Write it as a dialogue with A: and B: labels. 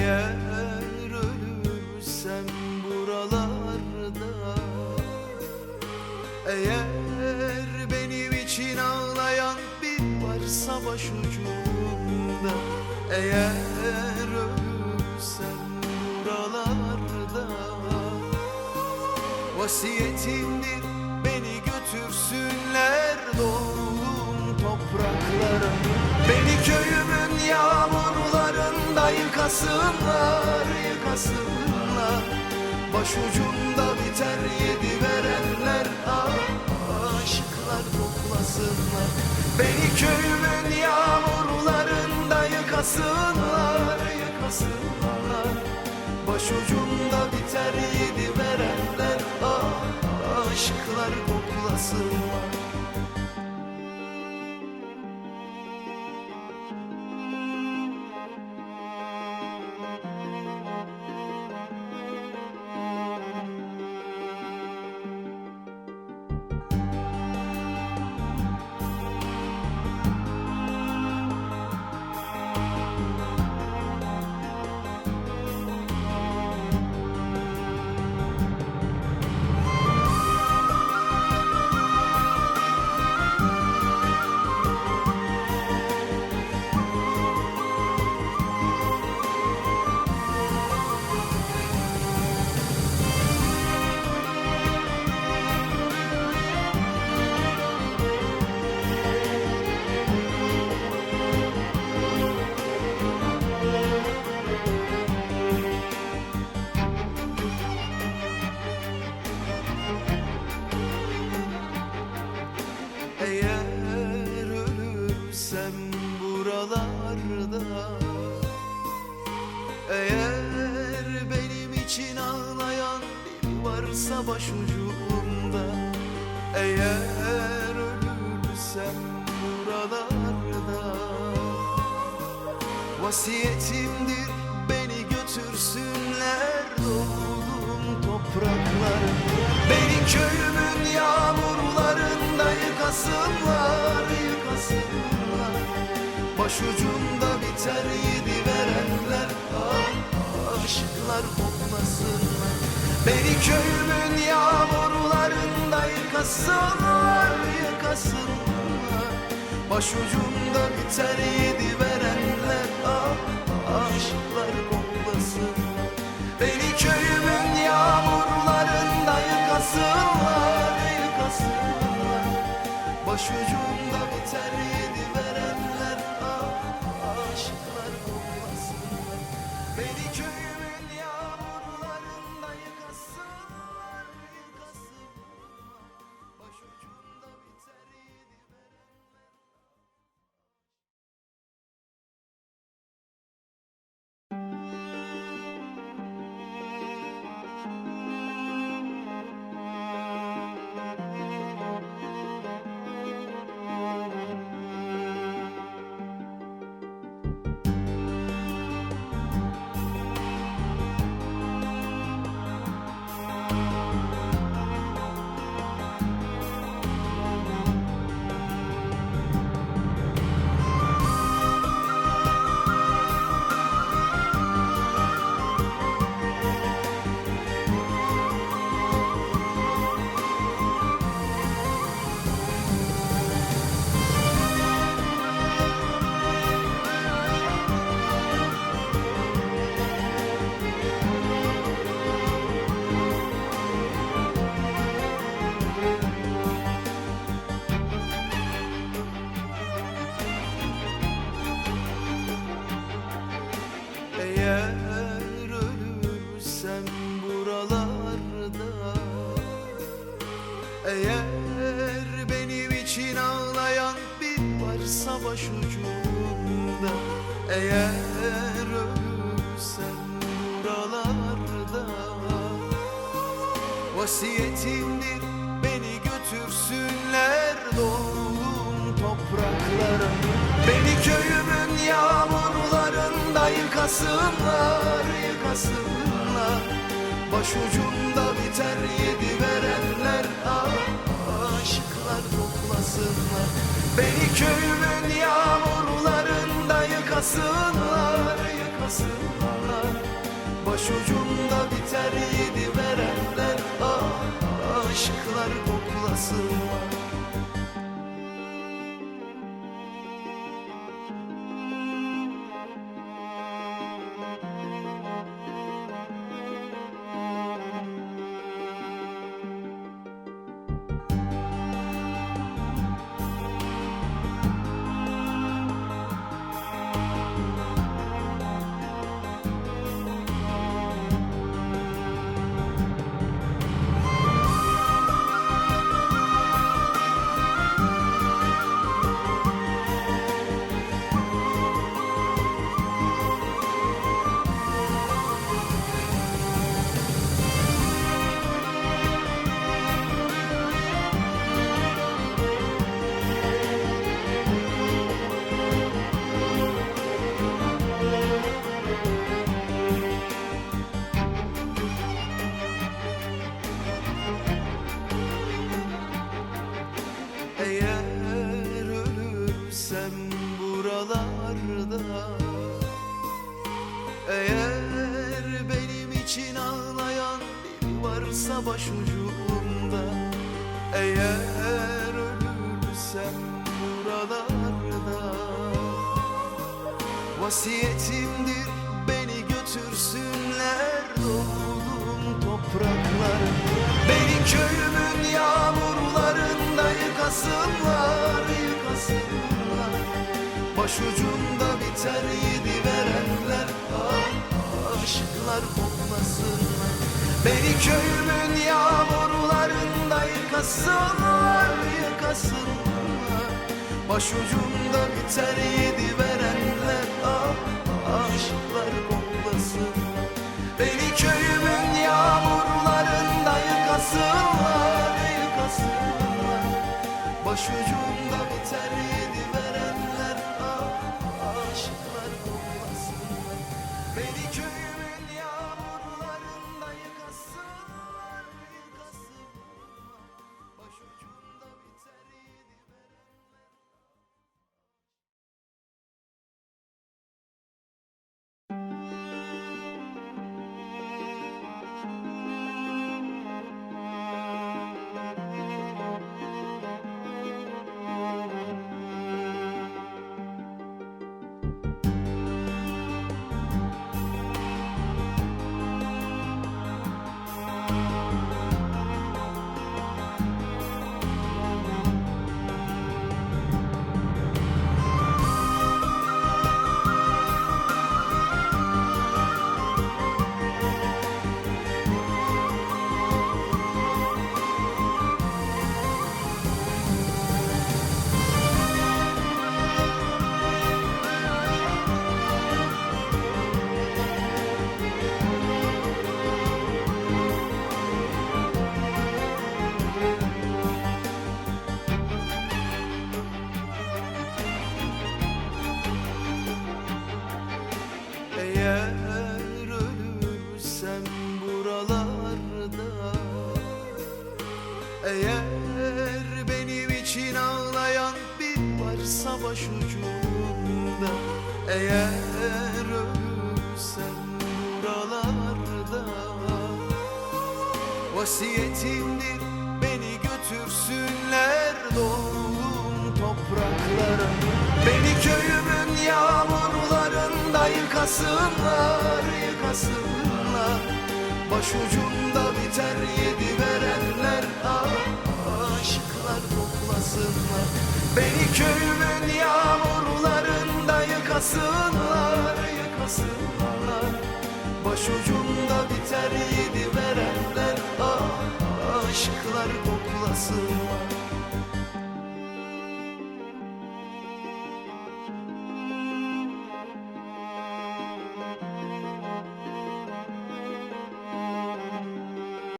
A: Eğer ölürsem buralarda Eğer benim için ağlayan bir varsa başucumda Eğer ölürsem buralarda Vasiyetimdir beni götürsünler doğduğum topraklara Beni köyüm yıkasınlar, yıkasınlar. Başucumda biter yedi verenler. Aşıklar koklasınlar. Beni köyümün yağmurlarında yıkasınlar, yıkasınlar. Başucumda biter yedi verenler. Aşıklar koklasınlar biri varsa başucumda Eğer ölürsem buralarda. Vasiyetimdir beni götürsünler doğduğum topraklara Beni köyümün yağmurlarında yıkasınlar, yıkasınlar. Başucumda biter yedi verenler ah, aşıklar kokmasınlar Beni köyümün yağmurlarında yıkasınlar, yıkasınlar. Başucumda biter yedi verenler ah, aşıklar koklasınlar Beni köyümün yağmurlarında yıkasınlar, yıkasınlar. Başucumda biter yedi buralarda Eğer benim için ağlayan bir varsa başucumda Eğer ölürsem buralarda. Vasiyetimdir beni götürsünler doğduğum topraklara. Beni köyümün yağmurlarında yıkasınlar, yıkasınlar Başucumda biter yedi verenler. Aşıklar koklasınlar. Beni köyümün yağmurlarında yıkasınlar, yıkasınlar. Başucumda biter yedi verenler. Aşıklar koklasınlar başucumda. Eğer ölürsem buralarda. Vasiyetimdir beni götürsünler doğduğum topraklara Beni köyümün yağmurlarında yıkasınlar, yıkasınlar. Başucumda biter yedi verenler ah, Aşıklar koklasınlar Beni köyümün yıkasınlar, yıkasınlar Başucumda biter yedi verenler. Ah, Aşıklar koklasınlar Beni köyümün yağmurlarında yıkasınlar, yıkasınlar Başucumda biter yedi verenler. Ah, Aşıklar koklasınlar Beni köyümün yağmurlarında Eğer benim için ağlayan bir varsa başucumda Eğer ölürsem buralarda Vasiyetimdir beni götürsünler doğduğum topraklara. Beni köyümün yağmurlarında yıkasınlar, yıkasınlar. Başucumda biter yedi verenler koklasınlar Beni köyümün yağmurlarında yıkasınlar, yıkasınlar. Başucumda biter yedi verenler ah, aşıklar koklasınlar